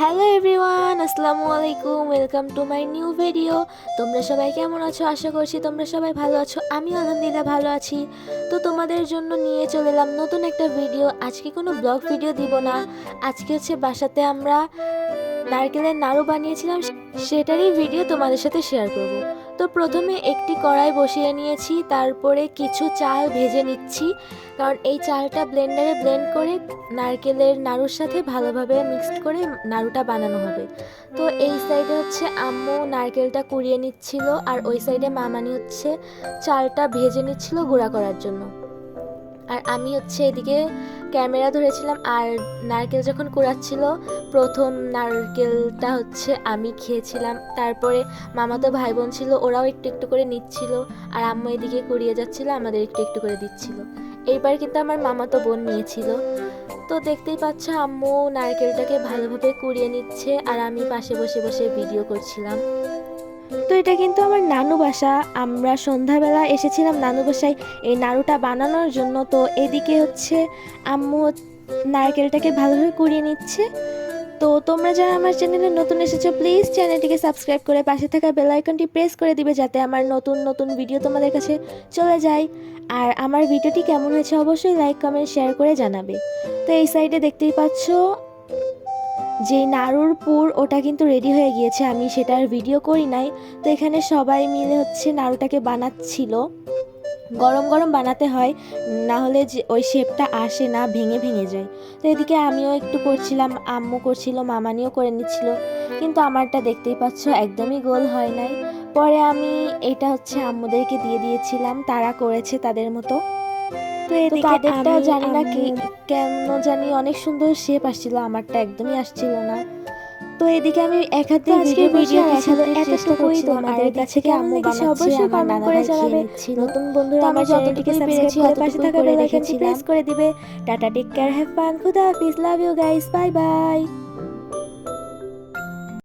Hello everyone! Everyone আসসালামু আলাইকুম welcome to my new video তোমরা সবাই কেমন আছো? আশা করছি তোমরা সবাই ভালো আছো। আমি আলহামদুলিল্লাহ ভালো আছি। তো তোমাদের জন্য নিয়ে চলে এলাম নতুন একটা ভিডিও আজকে কোনো ব্লগ ভিডিও দিব না। আজকে হচ্ছে বাসাতে আমরা নারকেলের নাড়ু বানিয়েছিলাম। সেটারই ভিডিও তোমাদের সাথে শেয়ার করব। তো প্রথমে একটি কড়াই বসিয়ে নিয়েছি, তারপরে কিছু চাল ভেজে নিচ্ছি। কারণ এই চালটা ব্লেন্ডারে ব্লেন্ড করে নারকেলের নাড়ুর সাথে ভালোভাবে মিক্সড করে নাড়ুটা বানানো হবে। তো এই সাইডে হচ্ছে আম্মু নারকেলটা কুড়িয়ে নিচ্ছিল, আর ওই সাইডে মামানি হচ্ছে চালটা ভেজে নিচ্ছিল গুঁড়া করার জন্য। আর আমি হচ্ছে এদিকে ক্যামেরা ধরেছিলাম আর নারকেল যখন কুড়াচ্ছিল, প্রথম নারকেলটা হচ্ছে আমি খেয়েছিলাম। তারপরে মামাতো ভাই বোন ছিল, ওরাও একটু একটু করে নিচ্ছিল আর আম্মু এদিকে কুড়িয়ে যাচ্ছিল, আমাদের একটু একটু করে দিচ্ছিল। এইবার কিন্তু আমার মামাতো বোন নিয়েছিল। তো দেখতেই পাচ্ছ আম্মু নারকেলটাকে ভালোভাবে কুড়িয়ে নিচ্ছে আর আমি পাশে বসে বসে ভিডিও করছিলাম। তো এটা কিন্তু আমার নানু বাসা। আমরা সন্ধ্যাবেলা এসেছিলাম নানু বাসায়, এই নাড়ুটা বানানোর জন্য। তো এদিকে হচ্ছে আম্মু নারকেলটাকে ভালোভাবে কুড়িয়ে নিচ্ছে। তো তোমরা যারা আমার চ্যানেলে নতুন এসেছ প্লিজ চ্যানেলটিকে সাবস্ক্রাইব করে পাশে থাকা বেল আইকনটি প্রেস করে দিবে যাতে আমার নতুন নতুন ভিডিও তোমাদের কাছে চলে যায়। আর আমার ভিডিওটি কেমন হয়েছে অবশ্যই লাইক কমেন্ট শেয়ার করে জানাবে। তো এই সাইডে দেখতেই পাচ্ছ যে নাড়ুর পুর ওটা কিন্তু রেডি হয়ে গিয়েছে। আমি সেটার ভিডিও করি নাই। তো এখানে সবাই মিলে হচ্ছে নাড়ুটাকে বানাচ্ছিল। গরম গরম বানাতে হয়, না হলে যে ওই শেপটা আসে না, ভেঙে ভেঙে যায়। তো এদিকে আমিও একটু করছিলাম, আম্মু করছিল, মামানিও করে নিচ্ছিল। কিন্তু আমারটা দেখতেই পাচ্ছ, একদমই গোল হয় নাই। পরে আমি এটা হচ্ছে আম্মুদেরকে দিয়ে দিয়েছিলাম, তারা করেছে তাদের মতো। তো এদিকে জানি না কি কেন জানি অনেক সুন্দর শেপ আসছিল আমারটা একদমই আসছিল না। তো এদিকে আমি এক হাতে ভিডিও ভিডিও এতটুকু চেষ্টা করছিলাম, তোমাদের কাছে কি আম্মু বানাচ্ছে, অবশ্যই কমেন্ট করে জানাবে নতুন বন্ধুরা আমার যতটুকু পেরেছি করে পাশে থাকা বেল আইকনটি প্রেস করে দিবে। Tata take care have fun খুদা হাফিজ love you guys bye bye